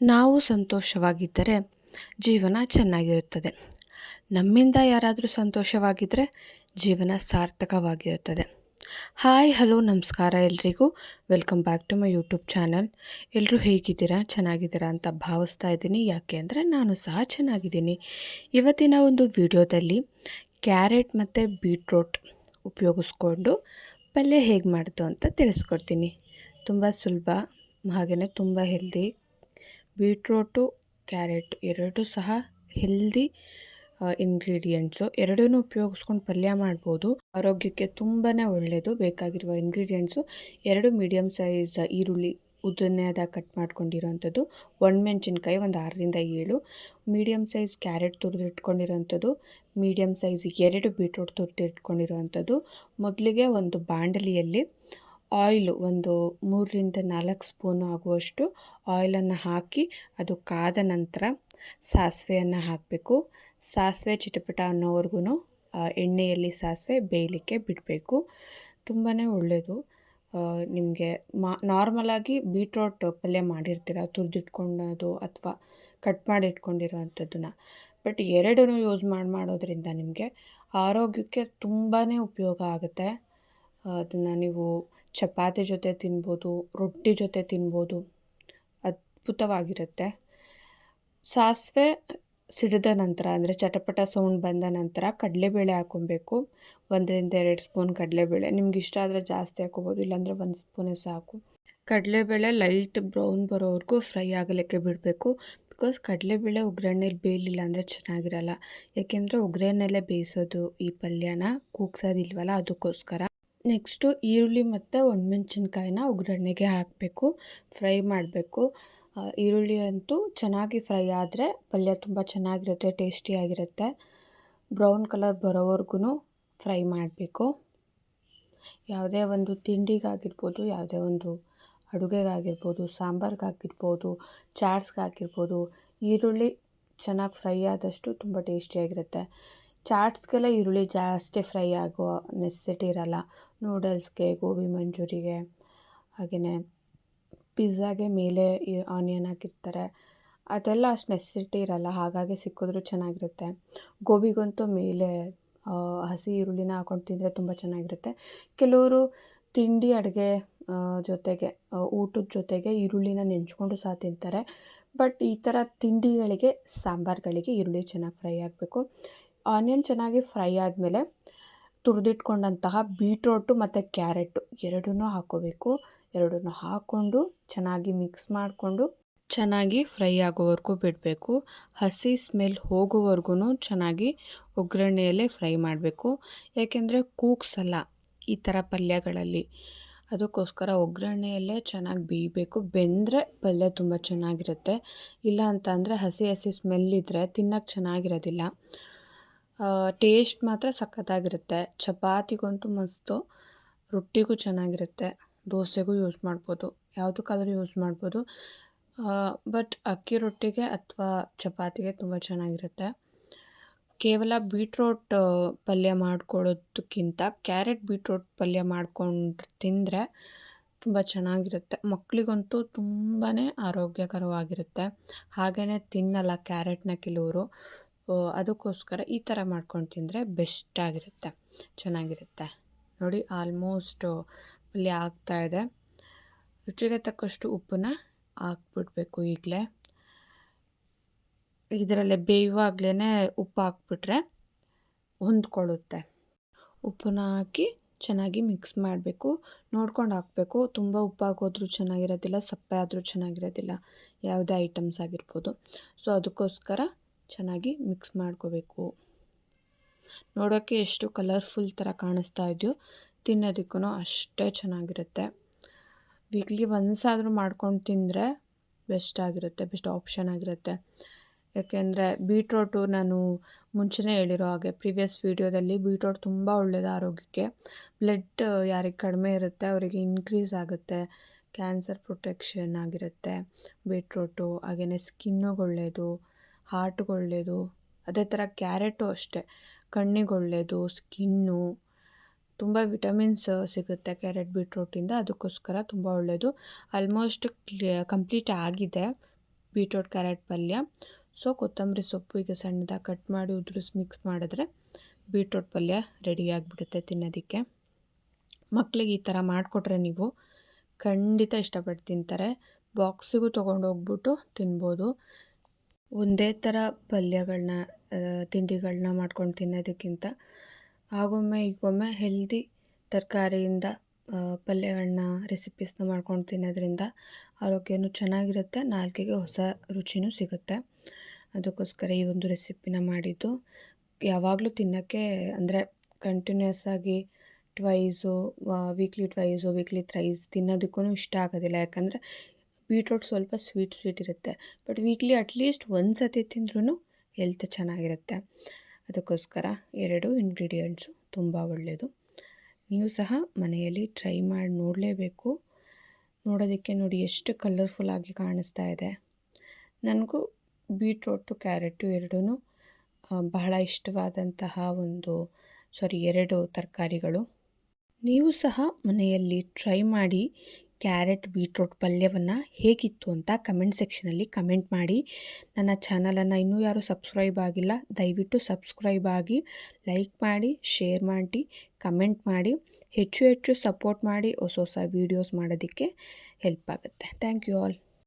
ನಾವು ಸಂತೋಷವಾಗಿದ್ದರೆ ಜೀವನ ಚೆನ್ನಾಗಿರುತ್ತದೆ. ನಮ್ಮಿಂದ ಯಾರಾದರೂ ಸಂತೋಷವಾಗಿದ್ದರೆ ಜೀವನ ಸಾರ್ಥಕವಾಗಿರುತ್ತದೆ. ಹಾಯ್, ಹಲೋ, ನಮಸ್ಕಾರ ಎಲ್ರಿಗೂ. Welcome back to my YouTube channel. ಎಲ್ಲರೂ ಹೇಗಿದ್ದೀರಾ? ಚೆನ್ನಾಗಿದ್ದೀರಾ ಅಂತ ಭಾವಿಸ್ತಾ ಇದ್ದೀನಿ. ಯಾಕೆ ಅಂದರೆ ನಾನು ಸಹ ಚೆನ್ನಾಗಿದ್ದೀನಿ. ಇವತ್ತಿನ ಒಂದು ವಿಡಿಯೋದಲ್ಲಿ ಕ್ಯಾರೆಟ್ ಮತ್ತು ಬೀಟ್ರೋಟ್ ಉಪಯೋಗಿಸ್ಕೊಂಡು ಪಲ್ಯ ಹೇಗೆ ಮಾಡೋದು ಅಂತ ತಿಳಿಸ್ಕೊಡ್ತೀನಿ. ತುಂಬ ಸುಲಭ ಹಾಗೆಯೇ ತುಂಬ ಹೆಲ್ದಿ ಬೀಟ್ರೋಟು, ಕ್ಯಾರೆಟ್ ಎರಡೂ ಸಹ ಹೆಲ್ದಿ ಇಂಗ್ರೀಡಿಯೆಂಟ್ಸು. ಎರಡೂ ಉಪಯೋಗಿಸ್ಕೊಂಡು ಪಲ್ಯ ಮಾಡ್ಬೋದು. ಆರೋಗ್ಯಕ್ಕೆ ತುಂಬಾ ಒಳ್ಳೆಯದು ಬೇಕಾಗಿರುವ ಇಂಗ್ರೀಡಿಯೆಂಟ್ಸು ಎರಡು ಮೀಡಿಯಮ್ ಸೈಜ್ ಈರುಳ್ಳಿ ಉದ್ದನೆಯದಾಗಿ ಕಟ್ ಮಾಡ್ಕೊಂಡಿರೋವಂಥದ್ದು ಒಣಮೆಣ್ಸಿನ್ಕಾಯಿ ಒಂದು ಆರರಿಂದ ಏಳು ಮೀಡಿಯಮ್ ಸೈಜ್ ಕ್ಯಾರೆಟ್ ತುರಿದು ಇಟ್ಕೊಂಡಿರೋವಂಥದ್ದು ಮೀಡಿಯಮ್ ಸೈಜ್ ಎರಡು ಬೀಟ್ರೋಟ್ ತುರಿದು ಇಟ್ಕೊಂಡಿರೋವಂಥದ್ದು ಮೊದಲಿಗೆ ಒಂದು ಬಾಂಡಲಿಯಲ್ಲಿ ಆಯಿಲು ಒಂದು ಮೂರರಿಂದ ನಾಲ್ಕು ಸ್ಪೂನು ಆಗುವಷ್ಟು ಆಯಿಲನ್ನು ಹಾಕಿ ಅದು ಕಾದ ನಂತರ ಸಾಸಿವೆಯನ್ನು ಹಾಕಬೇಕು. ಸಾಸಿವೆ ಚಿಟಪಟ ಅನ್ನೋವರೆಗೂ ಎಣ್ಣೆಯಲ್ಲಿ ಸಾಸಿವೆ ಬೇಯಲಿಕ್ಕೆ ಬಿಡಬೇಕು. ತುಂಬಾ ಒಳ್ಳೆಯದು. ನಿಮಗೆ ಮಾ, ನಾರ್ಮಲಾಗಿ ಬೀಟ್ರೋಟ್ ಪಲ್ಯ ಮಾಡಿರ್ತೀರ, ತುರಿದಿಟ್ಕೊಂಡೋದು ಅಥವಾ ಕಟ್ ಮಾಡಿ ಬಟ್ ಎರಡನ್ನೂ ಯೂಸ್ ಮಾಡಿ ಮಾಡೋದ್ರಿಂದ ನಿಮಗೆ ಆರೋಗ್ಯಕ್ಕೆ ತುಂಬಾ ಉಪಯೋಗ ಆಗುತ್ತೆ. ಅದನ್ನು ನೀವು ಚಪಾತಿ ಜೊತೆ ತಿನ್ಬೋದು, ರೊಟ್ಟಿ ಜೊತೆ ತಿನ್ಬೋದು, ಅದ್ಭುತವಾಗಿರುತ್ತೆ. ಸಾಸಿವೆ ಸಿಡಿದ ನಂತರ, ಅಂದರೆ ಚಟಪಟ ಸೌಂಡ್ ಬಂದ ನಂತರ ಕಡಲೆಬೇಳೆ ಹಾಕ್ಕೊಬೇಕು. ಒಂದರಿಂದ ಎರಡು ಸ್ಪೂನ್ ಕಡಲೆಬೇಳೆ. ನಿಮ್ಗೆ ಇಷ್ಟ ಆದರೆ ಜಾಸ್ತಿ ಹಾಕೋಬೋದು ಇಲ್ಲಾಂದರೆ ಒಂದು ಸ್ಪೂನೇ ಸಾಕು. ಕಡಲೆಬೇಳೆ ಲೈಟ್ ಬ್ರೌನ್ ಬರೋವರೆಗೂ ಫ್ರೈ ಆಗಲಿಕ್ಕೆ ಬಿಡಬೇಕು. ಬಿಕಾಸ್ ಕಡಲೆಬೇಳೆ ಒಗ್ಗರಣೆಲಿ ಬೇಯಲಿಲ್ಲ ಅಂದರೆ ಚೆನ್ನಾಗಿರಲ್ಲ. ಯಾಕೆಂದರೆ ಒಗ್ಗರಣೆಲ್ಲೇ ಬೇಯಿಸೋದು ಈ ಪಲ್ಯನ, ಕೂಗ್ಸೋದಿಲ್ವಲ್ಲ ಅದಕ್ಕೋಸ್ಕರ. ನೆಕ್ಸ್ಟು ಈರುಳ್ಳಿ ಮತ್ತು ಒಣಮೆಣ್ಸಿನ್ಕಾಯಿನ ಒಗ್ಗರಣೆಗೆ ಹಾಕಬೇಕು, ಫ್ರೈ ಮಾಡಬೇಕು. ಈರುಳ್ಳಿ ಅಂತೂ ಚೆನ್ನಾಗಿ ಫ್ರೈ ಆದರೆ ಪಲ್ಯ ತುಂಬ ಚೆನ್ನಾಗಿರುತ್ತೆ, ಟೇಸ್ಟಿಯಾಗಿರುತ್ತೆ. ಬ್ರೌನ್ ಕಲರ್ ಬರೋವರೆಗೂ ಫ್ರೈ ಮಾಡಬೇಕು. ಯಾವುದೇ ಒಂದು ತಿಂಡಿಗಾಗಿರ್ಬೋದು, ಯಾವುದೇ ಒಂದು ಅಡುಗೆಗಾಗಿರ್ಬೋದು, ಸಾಂಬಾರಿಗಾಗಿರ್ಬೋದು, ಚಾಟ್ಸ್ಗಾಗಿರ್ಬೋದು, ಈರುಳ್ಳಿ ಚೆನ್ನಾಗಿ ಫ್ರೈ ಆದಷ್ಟು ತುಂಬ ಟೇಸ್ಟಿಯಾಗಿರುತ್ತೆ. ಚಾಟ್ಸ್ಗೆಲ್ಲ ಈರುಳ್ಳಿ ಜಾಸ್ತಿ ಫ್ರೈ ಆಗೋ ನೆಸೆಸಿಟಿ ಇರಲ್ಲ. ನೂಡಲ್ಸ್ಗೆ, ಗೋಬಿ ಮಂಚೂರಿಗೆ ಹಾಗೆಯೇ ಪಿಜ್ಜಾಗೆ ಮೇಲೆ ಆನಿಯನ್ ಹಾಕಿರ್ತಾರೆ. ಅದೆಲ್ಲ ಅಷ್ಟು ನೆಸೆಸಿಟಿ ಇರಲ್ಲ, ಹಾಗಾಗಿ ಸಿಕ್ಕಿದ್ರೂ ಚೆನ್ನಾಗಿರುತ್ತೆ. ಗೋಬಿಗಂತೂ ಮೇಲೆ ಹಸಿ ಈರುಳ್ಳಿನ ಹಾಕೊಂಡು ತಿಂದರೆ ತುಂಬ ಚೆನ್ನಾಗಿರುತ್ತೆ. ಕೆಲವರು ತಿಂಡಿ ಅಡುಗೆ ಜೊತೆಗೆ ಊಟದ ಜೊತೆಗೆ ಈರುಳ್ಳಿನ ನೆಂಚ್ಕೊಂಡು ಸಹ ತಿಂತಾರೆ. ಬಟ್ ಈ ಥರ ತಿಂಡಿಗಳಿಗೆ, ಸಾಂಬಾರುಗಳಿಗೆ ಈರುಳ್ಳಿ ಚೆನ್ನಾಗಿ ಫ್ರೈ ಆಗಬೇಕು. ಆನಿಯನ್ ಚೆನ್ನಾಗಿ ಫ್ರೈ ಆದಮೇಲೆ ತುರಿದಿಟ್ಕೊಂಡಂತಹ ಬೀಟ್ರೋಟು ಮತ್ತು ಕ್ಯಾರೆಟು ಎರಡನ್ನೂ ಹಾಕೋಬೇಕು. ಎರಡನ್ನೂ ಹಾಕ್ಕೊಂಡು ಚೆನ್ನಾಗಿ ಮಿಕ್ಸ್ ಮಾಡಿಕೊಂಡು ಚೆನ್ನಾಗಿ ಫ್ರೈ ಆಗೋವರೆಗೂ ಬಿಡಬೇಕು. ಹಸಿ ಸ್ಮೆಲ್ ಹೋಗೋವರೆಗೂ ಚೆನ್ನಾಗಿ ಒಗ್ಗರಣೆಯಲ್ಲೇ ಫ್ರೈ ಮಾಡಬೇಕು. ಯಾಕೆಂದರೆ ಕೂಗ್ಸಲ್ಲ ಈ ಥರ ಪಲ್ಯಗಳಲ್ಲಿ. ಅದಕ್ಕೋಸ್ಕರ ಒಗ್ಗರಣೆಯಲ್ಲೇ ಚೆನ್ನಾಗಿ ಬೇಯಬೇಕು. ಬೆಂದರೆ ಪಲ್ಯ ತುಂಬ ಚೆನ್ನಾಗಿರುತ್ತೆ. ಇಲ್ಲ ಅಂತ ಅಂದರೆ ಹಸಿ ಹಸಿ ಸ್ಮೆಲ್ ಇದ್ದರೆ ತಿನ್ನೋಕ್ಕೆ ಚೆನ್ನಾಗಿರೋದಿಲ್ಲ. ಟೇಸ್ಟ್ ಮಾತ್ರ ಸಖತ್ತಾಗಿರುತ್ತೆ. ಚಪಾತಿಗಂತೂ ಮಸ್ತು, ರೊಟ್ಟಿಗೂ ಚೆನ್ನಾಗಿರುತ್ತೆ. ದೋಸೆಗೂ ಯೂಸ್ ಮಾಡ್ಬೋದು. ಯಾವುದಕ್ಕಾದ್ರೂ ಯೂಸ್ ಮಾಡ್ಬೋದು. ಬಟ್ ಅಕ್ಕಿ ರೊಟ್ಟಿಗೆ ಅಥವಾ ಚಪಾತಿಗೆ ತುಂಬ ಚೆನ್ನಾಗಿರುತ್ತೆ. ಕೇವಲ ಬೀಟ್ರೋಟ್ ಪಲ್ಯ ಮಾಡ್ಕೊಳ್ಳೋದಕ್ಕಿಂತ ಕ್ಯಾರೆಟ್ ಬೀಟ್ರೋಟ್ ಪಲ್ಯ ಮಾಡ್ಕೊಂಡು ತಿಂದರೆ ತುಂಬ ಚೆನ್ನಾಗಿರುತ್ತೆ. ಮಕ್ಕಳಿಗಂತೂ ತುಂಬಾ ಆರೋಗ್ಯಕರವಾಗಿರುತ್ತೆ. ಹಾಗೆಯೇ ತಿನ್ನಲ್ಲ ಕ್ಯಾರೆಟ್ನ ಕೆಲವರು. ಅದಕ್ಕೋಸ್ಕರ ಈ ಥರ ಮಾಡ್ಕೊಂಡು ತಿಂದರೆ ಬೆಸ್ಟಾಗಿರುತ್ತೆ ಚೆನ್ನಾಗಿರುತ್ತೆ. ನೋಡಿ ಆಲ್ಮೋಸ್ಟು ಪಲ್ಯ ಆಗ್ತಾಯಿದೆ ರುಚಿಗೆ ತಕ್ಕಷ್ಟು ಉಪ್ಪನ್ನ ಹಾಕ್ಬಿಡ್ಬೇಕು ಈಗಲೇ. ಇದರಲ್ಲೇ ಬೇಯುವಾಗಲೇ ಉಪ್ಪು ಹಾಕ್ಬಿಟ್ರೆ ಹೊಂದ್ಕೊಳ್ಳುತ್ತೆ. ಉಪ್ಪನ್ನ ಹಾಕಿ ಚೆನ್ನಾಗಿ ಮಿಕ್ಸ್ ಮಾಡಬೇಕು. ನೋಡ್ಕೊಂಡು ಹಾಕಬೇಕು. ತುಂಬ ಉಪ್ಪಾಗೋದ್ರೂ ಚೆನ್ನಾಗಿರೋದಿಲ್ಲ, ಸಪ್ಪೆ ಆದರೂ ಚೆನ್ನಾಗಿರೋದಿಲ್ಲ. ಯಾವುದೇ ಐಟಮ್ಸ್ ಆಗಿರ್ಬೋದು. ಸೊ ಅದಕ್ಕೋಸ್ಕರ ಚೆನ್ನಾಗಿ ಮಿಕ್ಸ್ ಮಾಡ್ಕೋಬೇಕು. ನೋಡೋಕ್ಕೆ ಎಷ್ಟು ಕಲರ್ಫುಲ್ ಥರ ಕಾಣಿಸ್ತಾ ಇದೆಯೋ ತಿನ್ನೋದಕ್ಕೂ ಅಷ್ಟೇ ಚೆನ್ನಾಗಿರುತ್ತೆ. ವೀಕ್ಲಿ ಒನ್ಸ್ ಆದರೂ ಮಾಡ್ಕೊಂಡು ತಿಂದರೆ ಬೆಸ್ಟ್ ಆಗಿರುತ್ತೆ ಬೆಸ್ಟ್ ಆಪ್ಷನ್ ಆಗಿರುತ್ತೆ. ಯಾಕೆಂದರೆ ಬೀಟ್ರೋಟು ನಾನು ಮುಂಚೆನೇ ಹೇಳಿರೋ ಹಾಗೆ ಪ್ರಿವಿಯಸ್ ವೀಡಿಯೋದಲ್ಲಿ ಬೀಟ್ರೋಟ್ ತುಂಬ ಒಳ್ಳೆಯದು ಆರೋಗ್ಯಕ್ಕೆ. ಬ್ಲಡ್ ಯಾರಿಗೆ ಕಡಿಮೆ ಇರುತ್ತೆ ಅವರಿಗೆ ಇನ್ಕ್ರೀಸ್ ಆಗುತ್ತೆ. ಕ್ಯಾನ್ಸರ್ ಪ್ರೊಟೆಕ್ಷನ್ ಆಗಿರುತ್ತೆ. ಬೀಟ್ರೋಟು ಹಾಗೆಯೇ ಸ್ಕಿನ್ನಿಗೆ ಒಳ್ಳೆಯದು ಹಾರ್ಟ್ಗೆ ಒಳ್ಳೆಯದು ಅದೇ ಥರ ಕ್ಯಾರೆಟು ಅಷ್ಟೇ ಕಣ್ಣಿಗೆ ಒಳ್ಳೆಯದು ಸ್ಕಿನ್ನು, ತುಂಬ ವಿಟಮಿನ್ಸ್ ಸಿಗುತ್ತೆ ಕ್ಯಾರೆಟ್ ಬೀಟ್ರೋಟಿಂದ, ಅದಕ್ಕೋಸ್ಕರ ತುಂಬ ಒಳ್ಳೆಯದು. ಆಲ್ಮೋಸ್ಟ್ ಕಂಪ್ಲೀಟ್ ಆಗಿದೆ ಬೀಟ್ರೋಟ್ ಕ್ಯಾರೆಟ್ ಪಲ್ಯ. ಸೊ, ಕೊತ್ತಂಬರಿ ಸೊಪ್ಪು ಈಗ ಸಣ್ಣದಾಗಿ ಕಟ್ ಮಾಡಿ ಉದುರಿಸಿ ಮಿಕ್ಸ್ ಮಾಡಿದ್ರೆ ಬೀಟ್ರೋಟ್ ಪಲ್ಯ ರೆಡಿ ಆಗಿಬಿಡುತ್ತೆ ತಿನ್ನೋದಕ್ಕೆ. ಮಕ್ಕಳಿಗೆ ಈ ಥರ ಮಾಡಿಕೊಟ್ರೆ ನೀವು ಖಂಡಿತ ಇಷ್ಟಪಟ್ಟು ತಿಂತಾರೆ. ಬಾಕ್ಸಿಗೂ ತೊಗೊಂಡೋಗ್ಬಿಟ್ಟು ತಿನ್ಬೋದು. ಒಂದೇ ಥರ ಪಲ್ಯಗಳನ್ನ ತಿಂಡಿಗಳನ್ನ ಮಾಡ್ಕೊಂಡು ತಿನ್ನೋದಕ್ಕಿಂತ ಆಗೊಮ್ಮೆ ಈಗೊಮ್ಮೆ ಹೆಲ್ದಿ ತರಕಾರಿಯಿಂದ ಪಲ್ಯಗಳನ್ನ ರೆಸಿಪೀಸ್ನ ಮಾಡ್ಕೊಂಡು ತಿನ್ನೋದ್ರಿಂದ ಆರೋಗ್ಯನೂ ಚೆನ್ನಾಗಿರುತ್ತೆ ನಾಲ್ಕಿಗೆ ಹೊಸ ರುಚಿನೂ ಸಿಗುತ್ತೆ. ಅದಕ್ಕೋಸ್ಕರ ಈ ಒಂದು ರೆಸಿಪಿನ ಮಾಡಿದ್ದು. ಯಾವಾಗಲೂ ತಿನ್ನೋಕ್ಕೆ ಅಂದರೆ ಕಂಟಿನ್ಯೂಸ್ ಆಗಿ twice weekly twice weekly thrice ತಿನ್ನೋದಕ್ಕೂ ಇಷ್ಟ ಆಗೋದಿಲ್ಲ. ಯಾಕಂದರೆ ಬೀಟ್ರೋಟ್ ಸ್ವಲ್ಪ ಸ್ವೀಟ್ ಸ್ವೀಟ್ ಇರುತ್ತೆ. ಬಟ್ ವೀಕ್ಲಿ ಅಟ್ಲೀಸ್ಟ್ ಒಂದು ಸತಿ ತಿಂದ್ರೂ ಹೆಲ್ತ್ ಚೆನ್ನಾಗಿರುತ್ತೆ. ಅದಕ್ಕೋಸ್ಕರ ಎರಡು ಇಂಗ್ರೀಡಿಯೆಂಟ್ಸು ತುಂಬ ಒಳ್ಳೆಯದು ನೀವು ಸಹ ಮನೆಯಲ್ಲಿ ಟ್ರೈ ಮಾಡಿ ನೋಡಲೇಬೇಕು. ನೋಡೋದಕ್ಕೆ ನೋಡಿ ಎಷ್ಟು ಕಲರ್ಫುಲ್ಲಾಗಿ ಕಾಣಿಸ್ತಾ ಇದೆ. ನನಗೂ ಬೀಟ್ರೋಟು ಕ್ಯಾರೆಟು ಎರಡೂ ಬಹಳ ಇಷ್ಟವಾದಂತಹ ಒಂದು, ಸಾರಿ ಎರಡು ತರಕಾರಿಗಳು. ನೀವು ಸಹ ಮನೆಯಲ್ಲಿ ಟ್ರೈ ಮಾಡಿ ಕ್ಯಾರೆಟ್, ಬೀಟ್ರೋಟ್ ಪಲ್ಯವನ್ನು ಹೇಗಿತ್ತು ಅಂತ ಕಮೆಂಟ್ ಸೆಕ್ಷನಲ್ಲಿ ಕಮೆಂಟ್ ಮಾಡಿ. ನನ್ನ ಚಾನಲನ್ನು ಇನ್ನೂ ಯಾರೂ ಸಬ್ಸ್ಕ್ರೈಬ್ ಆಗಿಲ್ಲ, ದಯವಿಟ್ಟು ಸಬ್ಸ್ಕ್ರೈಬ್ ಆಗಿ, ಲೈಕ್ ಮಾಡಿ, ಶೇರ್ ಮಾಡಿ, ಕಮೆಂಟ್ ಮಾಡಿ. ಹೆಚ್ಚು ಹೆಚ್ಚು ಸಪೋರ್ಟ್ ಮಾಡಿ ಹೊಸ ಹೊಸ ವೀಡಿಯೋಸ್ ಮಾಡೋದಕ್ಕೆ ಹೆಲ್ಪ್ ಆಗುತ್ತೆ. Thank you all.